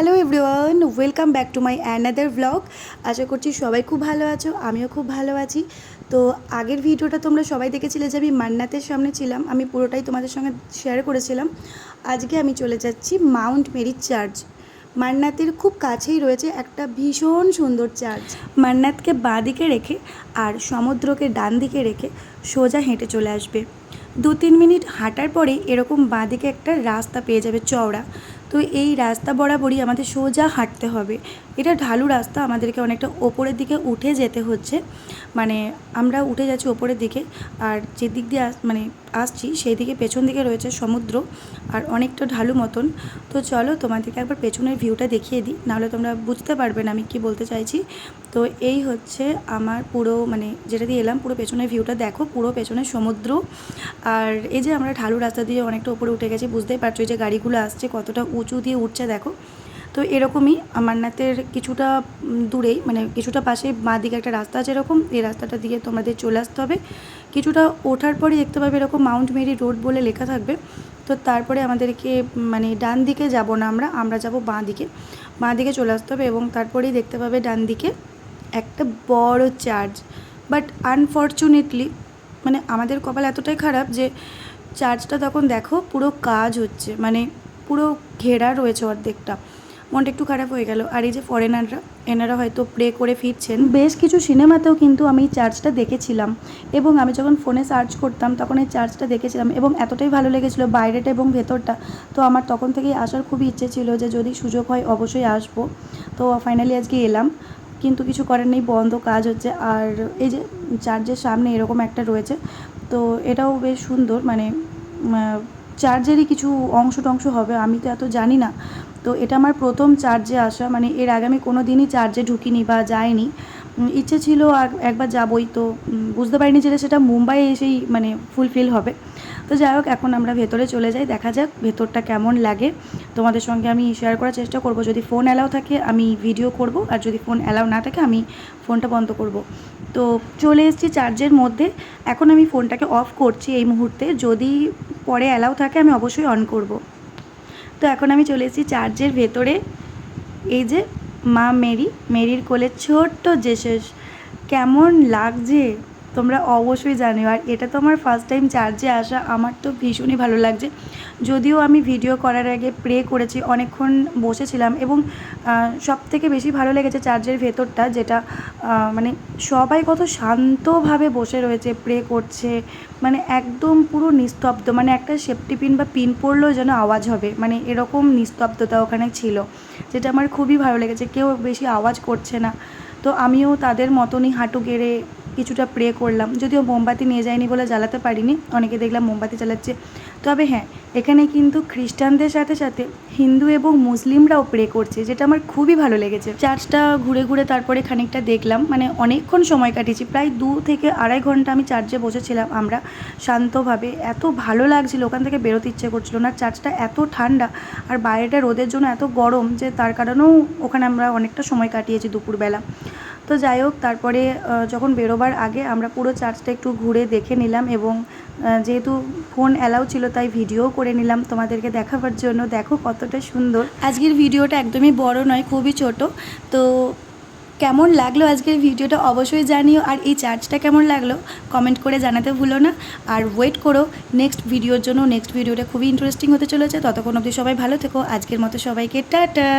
Hello everyone, welcome back to my another blog. আশা করছি সবাই খুব ভালো আছো, আমিও খুব ভালো আছি। তো আগের ভিডিওটা তোমরা সবাই দেখেছিলে যে আমি মান্নাতের সামনে ছিলাম, আমি পুরোটাই তোমাদের সঙ্গে শেয়ার করেছিলাম। আজকে আমি চলে যাচ্ছি মাউন্ট মেরি চার্চ। মান্নাতের খুব কাছেই রয়েছে একটা ভীষণ সুন্দর চার্চ। মান্নাতকে বাঁ দিকে রেখে আর সমুদ্রকে ডান দিকে রেখে সোজা হেঁটে চলে আসবে। দু তিন মিনিট হাঁটার পরে এরকম বাঁদিকে একটা রাস্তা পেয়ে যাবে চওড়া। তো এই রাস্তা বরাবরই আমাদের সোজা হাঁটতে হবে। এটা ঢালু রাস্তা, আমাদেরকে অনেকটা ওপরের দিকে উঠে যেতে হচ্ছে। মানে আমরা উঠে যাচ্ছি ওপরের দিকে, আর যে দিক দিয়ে মানে আসছি সেই দিকে পেছন দিকে রয়েছে সমুদ্র, আর অনেকটা ঢালু মতন। তো চলো তোমাদেরকে একবার পেছনের ভিউটা দেখিয়ে দিই, নাহলে তোমরা বুঝতে পারবে না আমি কি বলতে চাইছি। তো এই হচ্ছে আমার পুরো মানে যেটা দিয়ে এলাম, পুরো পেছনের ভিউটা দেখো, পুরো পেছনে সমুদ্র। আর এই যে আমরা ঢালু রাস্তা দিয়ে অনেকটা উপরে উঠে গেছি, বুঝতেই পারছ যে গাড়িগুলো আসছে কতটা উঁচু দিয়ে উঠছে, দেখো। তো এরকমই আমারনাথের কিছুটা দূরেই মানে কিছুটা পাশে বাঁ দিকে একটা রাস্তা আছে এরকম, এই রাস্তাটা দিয়ে তোমাদের চলে আসতে হবে। কিছুটা ওঠার পরে দেখতে পাবে এরকম মাউন্ট মেরি রোড বলে লেখা থাকবে। তো তারপরে আমাদেরকে মানে ডান দিকে যাব না আমরা আমরা যাব বাঁ দিকে বাঁ দিকে চলে আসতে হবে এবং তারপরেই দেখতে পাবে ডান দিকে একটা বড় চার্চ। বাট আনফর্চুনেটলি মানে আমাদের কপাল এতটাই খারাপ যে চার্চটা তখন দেখো পুরো কাজ হচ্ছে মানে পুরো ঘেরা রয়েছে অর্ধেকটা। মনটা একটু খারাপ হয়ে গেল। আর এই যে ফরেনাররা এনারা হয়তো প্রে করে ফিরছেন। বেশ কিছু সিনেমাতেও কিন্তু আমি চার্চটা দেখেছিলাম। এবং আমি যখন ফোনে সার্চ করতাম, তখন এই চার্চটা দেখেছিলাম। এবং এতটাই ভালো লেগেছিল বাইরেটা এবং ভেতরটা। তো আমার তখন থেকেই আসার খুবই ইচ্ছে ছিল যে যদি সুযোগ হয় অবশ্যই আসব। তো ফাইনালি আজকে এলাম। কিন্তু কিছু করার নেই, বন্ধ কাজ হচ্ছে। আর এই যে চার্চের সামনে এরকম একটা রয়েছে। তো এটাও বেশ সুন্দর। মানে উম, চার্চেরই কিছু অংশ টংশ হবে আমি তো এত জানি না। তো এটা আমার প্রথম চার্জে আসা মানে এর আগে আমি কোনো দিনই চার্চে ঢুকিনি বা যাইনি। ইচ্ছে ছিল একবার যাবই তো বুঝতে পারিনি যে সেটা মুম্বাই এসেই মানে ফুলফিল হবে। তো যাই হোক এখন আমরা ভেতরে চলে যাই দেখা যাক ভেতরটা কেমন লাগে। তোমাদের সঙ্গে আমি শেয়ার করার চেষ্টা করব যদি ফোন অ্যালাউ থাকে আমি ভিডিও করব আর যদি ফোন অ্যালাউ না থাকে আমি ফোনটা বন্ধ করব। তো চলে এসেছি চার্জের মধ্যে এখন আমি ফোনটাকে অফ করছি এই মুহূর্তে যদি পরে অ্যালাউ থাকে, আমি অবশ্যই অন করব। তো এখন আমি চলে এসেছি চার্জের ভেতরে। এই যে মা মেরি, মেরির কোলে ছোট্ট জেসেস, কেমন লাগছে? তোমরা অবশ্যই জানিও। আর এটা তো আমার ফার্স্ট টাইম চার্জে আসা, আমার তো ভীষণই ভালো লাগছে। যদিও আমি ভিডিও করার আগে প্রে করেছি, অনেকক্ষণ বসেছিলাম এবং সব থেকে বেশি ভালো লেগেছে চার্জের ভেতরটা, যেটা মানে সবাই কত শান্তভাবে বসে রয়েছে প্রে করছে মানে একদম পুরো নিস্তব্ধ মানে একটা সেফটি পিন বা পিন পড়লেও যেন আওয়াজ হবে মানে এরকম নিস্তব্ধতা ওখানে ছিল, যেটা আমার খুবই ভালো লেগেছে, কেউ বেশি আওয়াজ করছে না। তো আমিও তাদের মতনই হাঁটু গেড়ে কিছুটা প্রে করলাম। যদিও মোমবাতি নিয়ে যায়নি বলে জ্বালাতে পারিনি, অনেকে দেখলাম মোমবাতি জ্বালাচ্ছে। তবে হ্যাঁ এখানে কিন্তু খ্রিস্টানদের সাথে সাথে হিন্দু এবং মুসলিমরাও প্রে করছে, যেটা আমার খুবই ভালো লেগেছে। চার্চটা ঘুরে ঘুরে তারপরে খানিকটা দেখলাম মানে অনেকক্ষণ সময় কাটিয়েছি। প্রায় দু থেকে আড়াই ঘণ্টা আমি চার্চে বসেছিলাম আমরা শান্তভাবে। এত ভালো লাগছিল, ওখান থেকে বেরোতে ইচ্ছে করছিল না। চার্চটা এত ঠান্ডা আর বাইরেটা রোদের জন্য এত গরম যে তার কারণেও ওখানে আমরা অনেকটা সময় কাটিয়েছি দুপুরবেলা। তো যাই হোক, তারপরে যখন বেরোবার আগে আমরা পুরো চার্চটা একটু ঘুরে দেখে নিলাম এবং যেহেতু ফোন অ্যালাউ ছিল, তাই ভিডিও করে নিলাম তোমাদেরকে দেখাবার জন্য। দেখো কতটা সুন্দর। আজকের ভিডিওটা একদমই বড় নয়, খুবই ছোট। তো কেমন লাগল আজকের ভিডিওটা অবশ্যই জানিও। আর এই চার্জটা কেমন লাগল কমেন্ট করে জানাতে ভুলো না। আর ওয়েট করো, নেক্সট ভিডিওর জন্য, নেক্সট ভিডিওটা খুবই ইন্টারেস্টিং হতে চলেছে। ততক্ষণ অবধি সবাই ভালো থেকো। আজকের মতো সবাইকে টাটা।